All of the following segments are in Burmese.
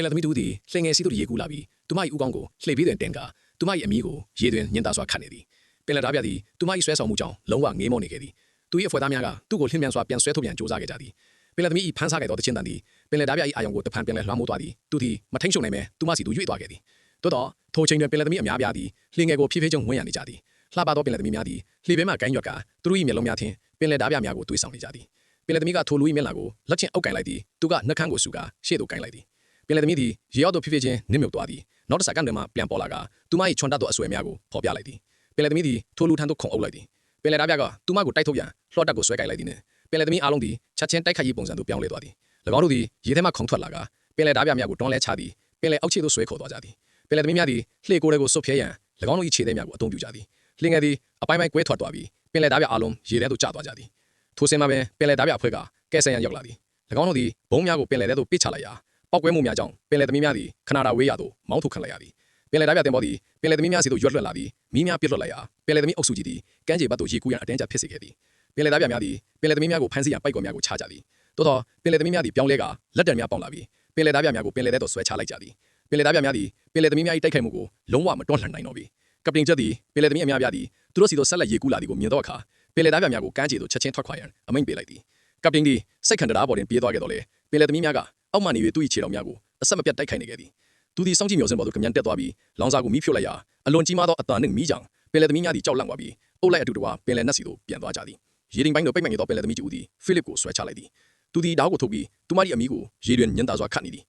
င်လယ်သမီးတူသည်လှင်ငယ်စီတို့ရေကူးလာပြီးသူမ၏ဥကောင်းကိုလှေပေးတွင်တင်ကာသူမ၏အမီးကိုရေတွင်ညင်သာစွာခတ်နေသည်ပင်လယ်သားပြသည်သူမ၏ဆွဲဆောင်မှုကြောင့်လုံးဝငေးမောနေခဲ့သည်သူ၏အဖွဲသားများကသူ့ကိုလှင်မြန်စွာပြန်ဆွဲထုတ်ပြန်ကြိုးစားခဲ့ကြသည်ပင်လယ်သမီး၏ဖမ်းစားခဲ့သောတခြင်းတန်သည်ပင်လယ်သားပြ၏အာယုံကိုတဖန်ပြန်လည်လွှမ်းမိုးသွားသည်သူသည်မထိန်ရှုံနိုင်ပဲသူမစီသူရွေ့သွားခဲ့သည်သို့တော့ထိုချိန်တွင်ပင်လယ်သမီးအများပြားသည်လှင်ငယ်ကိုဖြည်းဖြည်းချင်းဝန်းရံနေကြသည်လှပသောပင်လယ်သမီးများသည်လှေဘဲမှကိုင်းရွက်ကသူတို့၏မျက်လုံးများထင်ပင်လယ်သားပြများကိုတွေးဆောင်နေကြသည်ပင်လယ်သမီးကထိုလူ၏မျက်နှာကိုလက်ချင်းအုပ်ကင်လိုက်သည်သူကနှက်ခမ်းကိုဆူကာရှေ့သို့ကင်လိုက်သည် ပင်လယ်သမီးသည်ရေရောက်သို့ဖြည်းဖြည်းချင်းနစ်မြုပ်သွားသည်နောက်တစ်စက္ကန့်တွင်မှပြန်ပေါ်လာကသူမ၏ချွန်တတ်သောအဆွဲများကိုဖော်ပြလိုက်သည်ပင်လယ်သမီးသည်ထိုလူထံသို့ခုန်အုပ်လိုက်သည်ပင်လယ်သားပြကသူမကိုတိုက်ထုတ်ရန်လှော့တက်ကိုဆွဲကိုက်လိုက်သည်နှင့်ပင်လယ်သမီးအားလုံးသည်ချက်ချင်းတိုက်ခိုက်ရေးပုံစံသို့ပြောင်းလဲသွားသည်၎င်းတို့သည်ရေထဲမှခုန်ထွက်လာကပင်လယ်သားပြများကိုတွန်းလဲချသည်ပင်လယ်အောက်ခြေသို့ဆွဲခေါ်သွားကြသည်ပင်လယ်သမီးများသည်လှေကိုယ်တွေကိုဆွတ်ဖြဲရန်၎င်းတို့၏ခြေသေးများကိုအသုံးပြုကြသည်လှေငယ်သည်အပိုင်းပိုင်းကွဲထွက်သွားပြီးပင်လယ်သားပြအားလုံးရေထဲသို့ကျသွားကြသည်ထိုစဉ်မှာပင်ပင်လယ်သားပြအဖွဲ့ကကဲဆယ်ရန်ရောက်လာသည်၎င်းတို့သည်ဘုံများကိုပင်လယ်ထဲသို့ပစ်ချလိုက်ရာ ပောက်ကွဲမှုများကြောင့်ပင်လယ်သမီးများသည်ခနာတာဝေးရသို့မောင်းထုတ်ခံလိုက်ရသည်ပင်လယ်သားပြတင်ပေါ်သည်ပင်လယ်သမီးများစီသို့ရွတ်လွတ်လာပြီးမီးများပြစ်လွတ်လိုက်ရာပင်လယ်သမီးအုပ်စုကြီးသည်ကမ်းခြေဘက်သို့ရေကူးရန်အတင်းကျပ်ဖြစ်စေခဲ့သည်ပင်လယ်သားပြများသည်ပင်လယ်သမီးများကိုဖမ်းဆီးရန်ပိုက်ကွယ်များကိုချကြသည်သို့သောပင်လယ်သမီးများသည်ပြောင်းလဲကလက်တံများပေါက်လာပြီးပင်လယ်သားပြများကိုပင်လယ်ထဲသို့ဆွဲချလိုက်ကြသည်ပင်လယ်သားပြများသည်ပင်လယ်သမီးများ၏တိုက်ခိုက်မှုကိုလုံးဝမတွန်းလှန်နိုင်တော့ပြီကပတင်ချက်သည်ပင်လယ်သမီးအများပြားသည်သူတို့စီသို့ဆက်လက်ရေကူးလာသည်ကိုမြင်တော့အခါပင်လယ်သားပြများကိုကမ်းခြေသို့ချက်ချင်းထွက်ခွာရန်အမိန့်ပေးလိုက်သည်ကပတင်သည်စိတ်ခံတရားပေါ်တွင်ပြေးသွားခဲ့တော့လေပင်လယ်သမီးများက အောက်မှနေ၍သူ့၏ခြေတော်များကိုအဆက်မပြတ်တိုက်ခိုက်နေခဲ့သည်သူသည်စောင့်ကြည့်မျှော်စင်ပေါ်သို့ကမြန်တက်သွားပြီးလောင်စာကိုမီးဖြို့လိုက်ရာအလွန်ကြီးမားသောအတန်နှင့်မီးကြောင်ပင်လယ်သမီးများသည်ကြောက်လန့်သွားပြီးအုပ်လိုက်အတူတကွပင်လယ်နက်စီသို့ပြန်သွားကြသည်ရေရင်ပိုင်းသို့ပိတ်မှန်နေသောပင်လယ်သမီးကြီးဦးသည်ဖိလစ်ကိုဆွဲချလိုက်သည်သူသည်ဓာတ်ကိုထုတ်ပြီးသူမ၏အမီးကိုရေတွင်ညှင်သာစွာခတ်နေသည်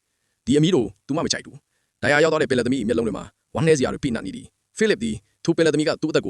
ဒီအမီးတို့သူမမချိုက်ဘူးဒဏ်ရာရောက်သောပင်လယ်သမီး၏မျက်လုံးတွေမှာဝမ်းနည်းစရာတွေပြိနတ်နေသည်ဖိလစ်သည်ထိုပင်လယ်သမီးကသူ့အသက်ကို